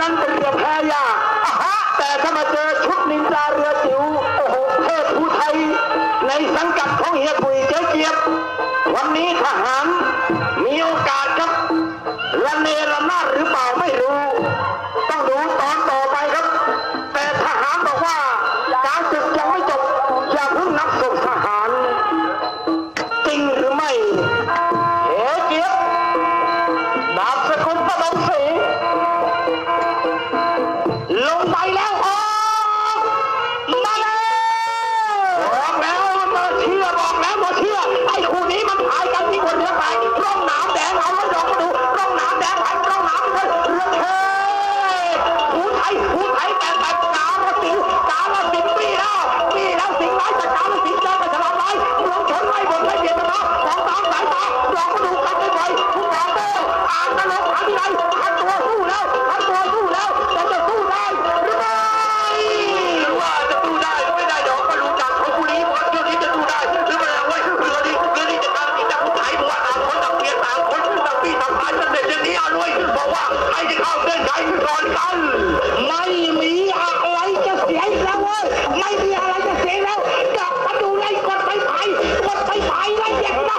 นั้นเป็นเรือแพยาแต่ถ้ามาเจอชุดนินจาเรือจิ๋วโอ้โหเทพผู้ไทย ในสังกัดของเฮียปุยเจ๊เจี๊ยบ วันนี้ทหารมีโอกาสครับละเนระนาหรือเปล่าไม่รู้ ต้องดูตอนต่อไป ไผ่หูไผ่แตกแตก ไม่มีอะไรจะเสียแล้วเว้ยไม่มีอะไรจะเสียแล้วกลับมาดูไล่กดไปไปกดไปไปไล่เด็กนะ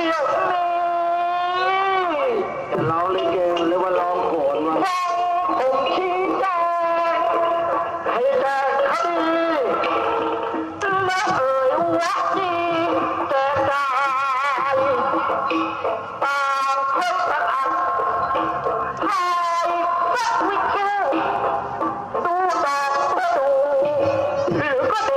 เดี๋ยวนี้ร้องลิเกหรือว่าร้องโขนวะผมชี้แจให้แจงคดีและเอ่ยว่าดีแต่ใจต่างคนต่างอัดใครสักวิเชีตระตูหรือก็ด็